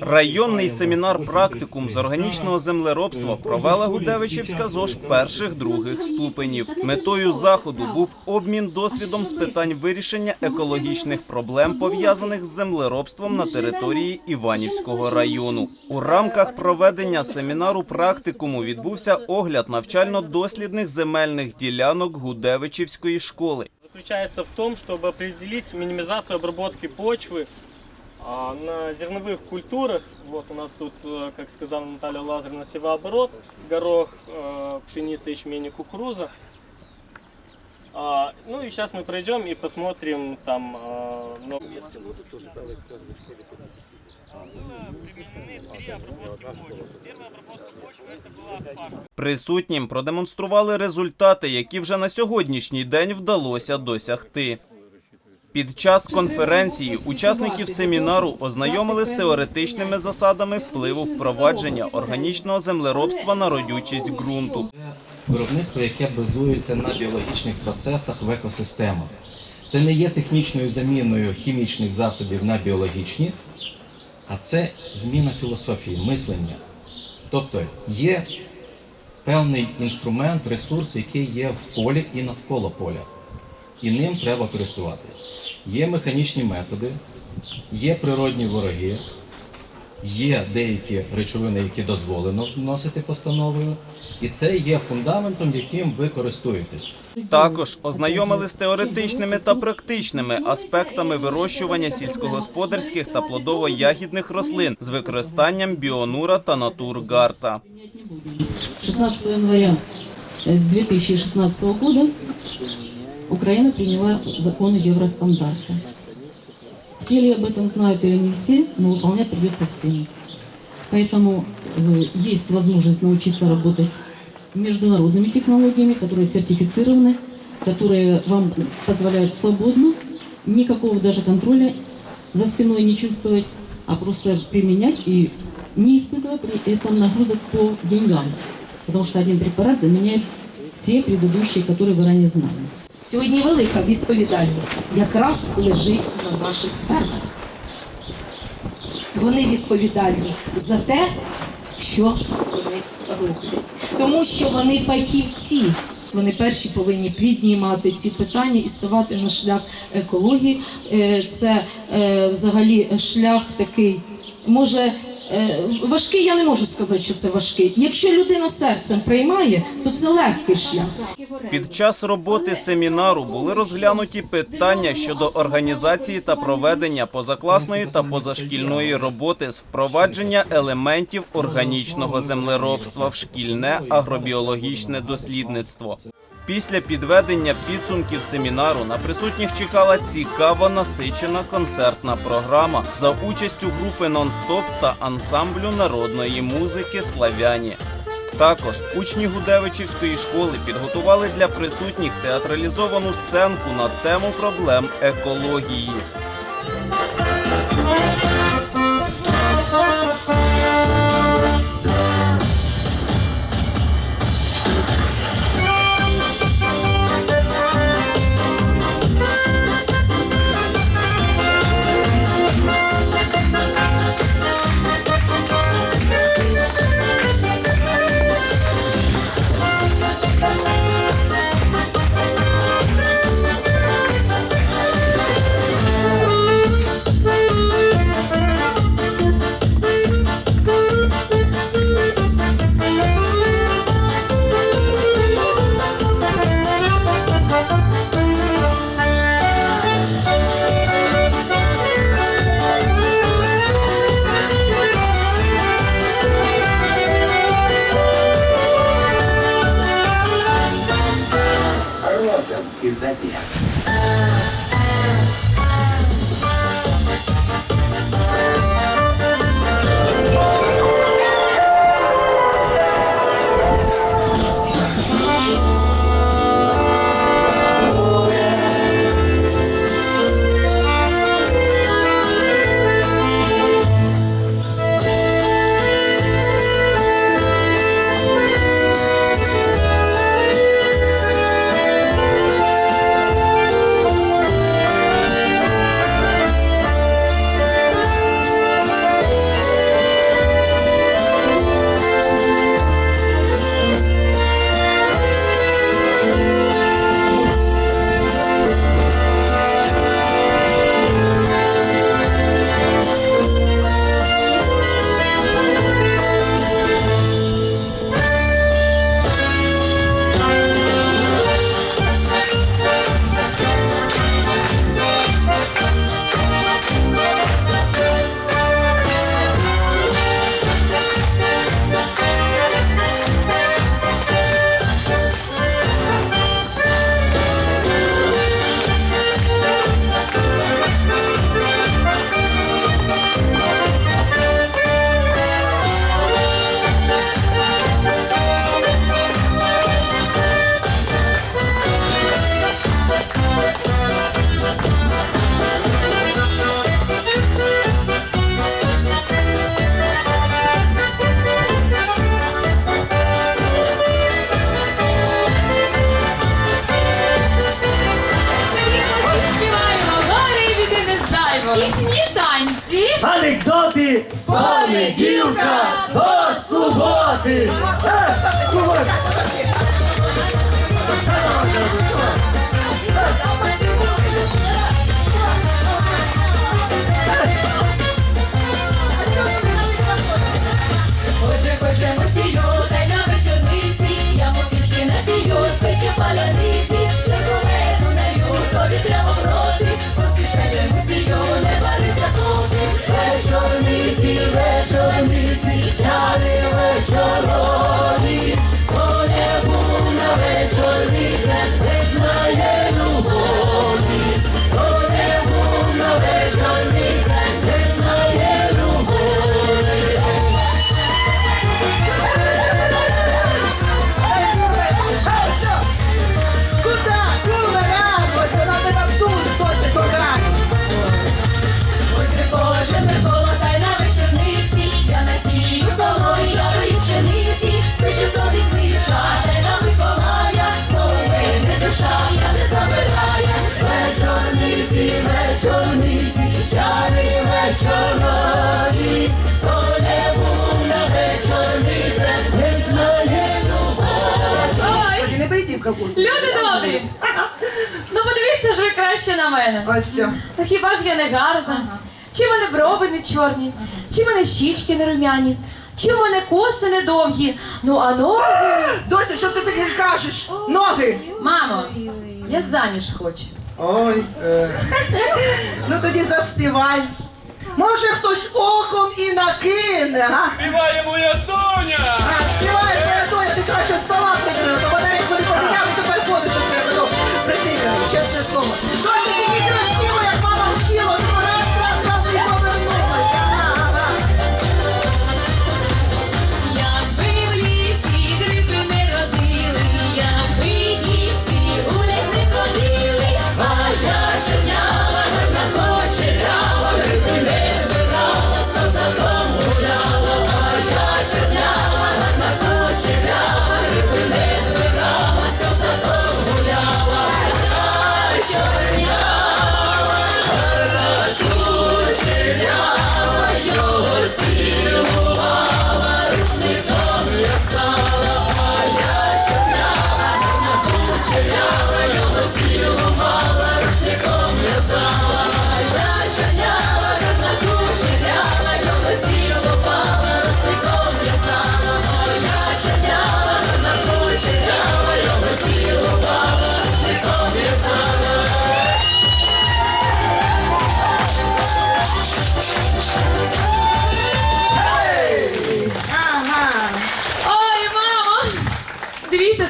Районний семінар практикум з органічного землеробства провела Гудевичівська ЗОЖ перших других ступенів. Метою заходу був обмін досвідом з питань вирішення екологічних проблем, пов'язаних з землеробством на території Іванівського району. У рамках проведення семінару практикуму відбувся огляд навчально-дослідних земельних ділянок Гудевичівської школи. заключается в том, чтобы определить минимизацию обработки почвы а, на зерновых культурах. Вот у нас тут, э, как сказала Наталья Лазаревна, севооборот, горох, э, пшеница, ячмень и кукуруза. А, ну и сейчас мы пройдем и посмотрим там э, много мест. Присутнім продемонстрували результати, які вже на сьогоднішній день вдалося досягти. Під час конференції учасників семінару ознайомили з теоретичними засадами впливу впровадження органічного землеробства на родючість ґрунту. виробництво, яке базується на біологічних процесах в екосистемах. Це не є технічною заміною хімічних засобів на біологічні, а це зміна філософії, мислення. Тобто є певний інструмент, ресурс, який є в полі і навколо поля. І ним треба користуватись. Є механічні методи, є природні вороги, є деякі речовини, які дозволено вносити постановою, і це є фундаментом, яким ви користуєтесь. Також ознайомили з теоретичними та практичними аспектами вирощування сільськогосподарських та плодово-ягідних рослин з використанням біонура та натургарта. 16 января э, 2016 года Украина приняла законы Евростандарта. Все ли об этом знают или не все, но выполнять придется всем. Поэтому э, есть возможность научиться работать международными технологиями, которые сертифицированы, которые вам позволяют свободно, никакого даже контроля за спиной не чувствовать, а просто применять и не испытывая при этом нагрузок по деньгам. Потому что один препарат заменяет все предыдущие, которые вы ранее знали. Сьогодні велика відповідальність якраз лежить на наших фермерах. Вони відповідальні за те, що вони роблять. Тому що вони фахівці. Вони перші повинні піднімати ці питання і ставати на шлях екології. Е, Це е, взагалі шлях такий, може, важкий, я не можу сказати, що це важкий. Якщо людина серцем приймає, то це легкий шлях. Під час роботи семінару були розглянуті питання щодо організації та проведення позакласної та позашкільної роботи з впровадження елементів органічного землеробства в шкільне агробіологічне дослідництво. Після підведення підсумків семінару на присутніх чекала цікава насичена концертна програма за участю групи «Нон-стоп» та ансамблю народної музики Славяні. Також учні Гудевичівської школи підготували для присутніх театралізовану сценку на тему проблем екології. З понеділка до суботи. choro. Колхоз. Люди добрі! Ну подивіться ж ви краще на мене. Ось все. Та хіба ж я не гарна? Чи в мене брови не чорні, чи в мене щічки не румяні, чи в мене коси не довгі, ну а ноги. Доця, що ти таке кажеш? Ноги. Мамо, я заміж хочу. Ой. Ну тоді заспівай. Може хтось оком і накине, га? Співає моя Соня! А, співай, моя доня, ти краще в そう。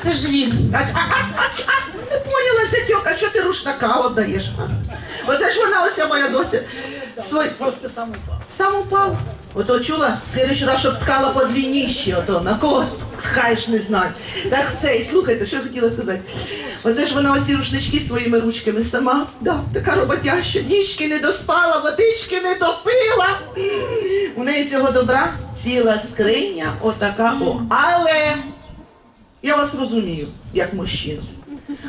Це ж він. А, а, а, а, а, не поняла, Сетьок, а що ти рушника отдаєш? а? Оце ж вона, оця моя дося. Свой... Просто сам упав. Сам упав? Ото чула? Слідуючий раз, щоб ткала по ото, на кого ткаєш, не знаю. Так це, і слухайте, що я хотіла сказати. Оце ж вона оці рушнички своїми ручками сама, да, така роботяща, нічки не доспала, водички не допила. У неї цього добра ціла скриня, отака о. Але я вас розумію, як мужчину.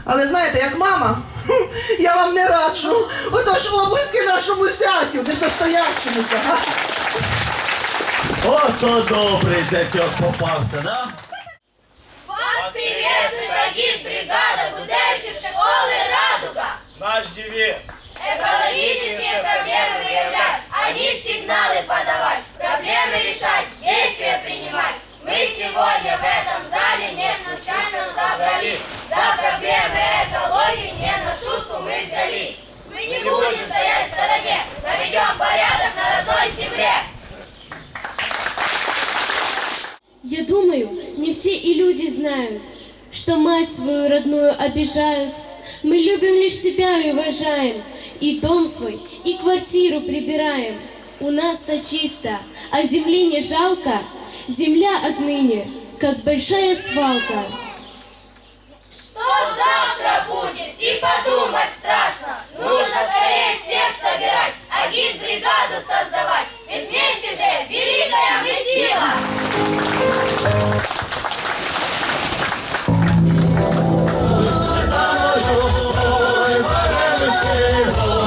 Але знаєте, як мама, хм, я вам не раджу. Отож облиски нашому зятю, несостоячомуся. га? Ото добрий зятьок попався, да? Вас приветствует агит-бригада Гудяевческой школы «Радуга». Наш девиз! Экологические проблемы знают, что мать свою родную обижают. Мы любим лишь себя и уважаем, и дом свой, и квартиру прибираем. У нас-то чисто, а земли не жалко. Земля отныне, как большая свалка. Что завтра будет? И подумать страшно. Нужно скорее всех собирать, агит-бригаду создавать. Ведь вместе же великая мы сила. 时候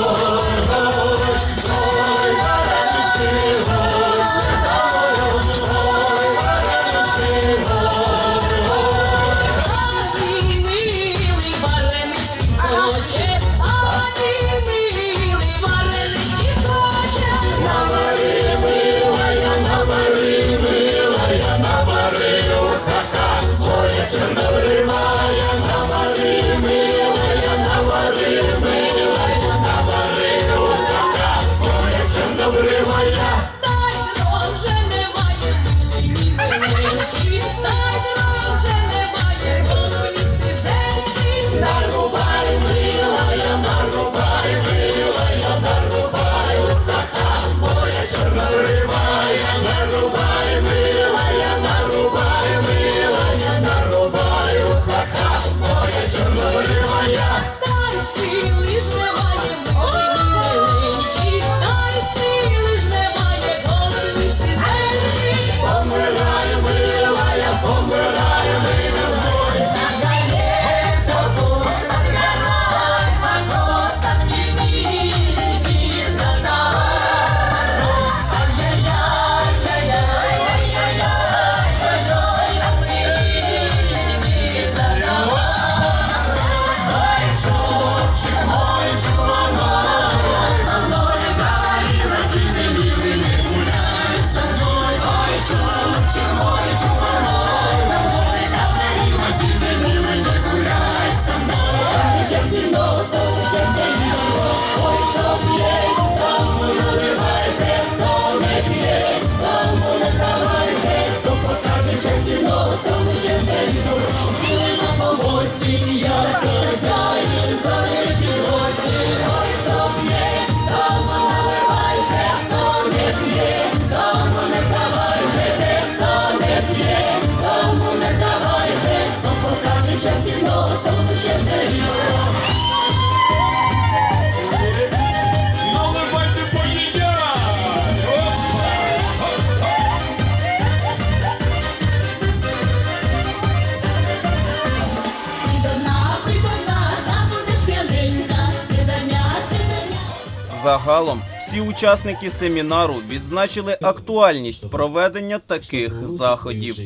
Загалом всі учасники семінару відзначили актуальність проведення таких заходів.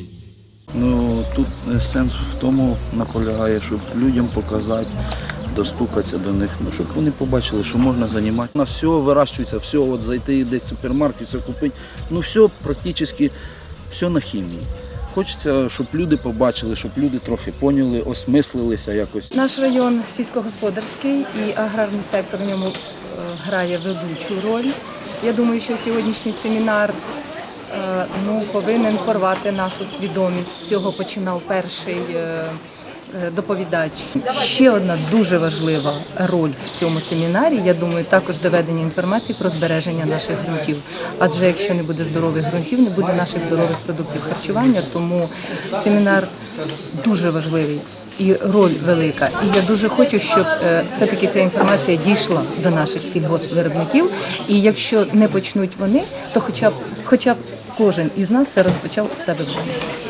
Ну тут сенс в тому наполягає, щоб людям показати, достукатися до них, ну щоб вони побачили, що можна займатися. На все вирощується, все, от зайти десь в супермаркет, все купити. Ну все практично все на хімії. Хочеться, щоб люди побачили, щоб люди трохи поняли, осмислилися якось. Наш район сільськогосподарський і аграрний сектор в ньому грає ведучу роль. Я думаю, що сьогоднішній семінар е, ну, повинен порвати нашу свідомість. З цього починав перший е, е, доповідач. Ще одна дуже важлива роль в цьому семінарі, я думаю, також доведення інформації про збереження наших ґрунтів. Адже якщо не буде здорових ґрунтів, не буде наших здорових продуктів харчування. Тому семінар дуже важливий і роль велика. І я дуже хочу, щоб е, все-таки ця інформація дійшла до наших сільгоспвиробників. І якщо не почнуть вони, то хоча б хоча б кожен із нас це розпочав у себе вдома.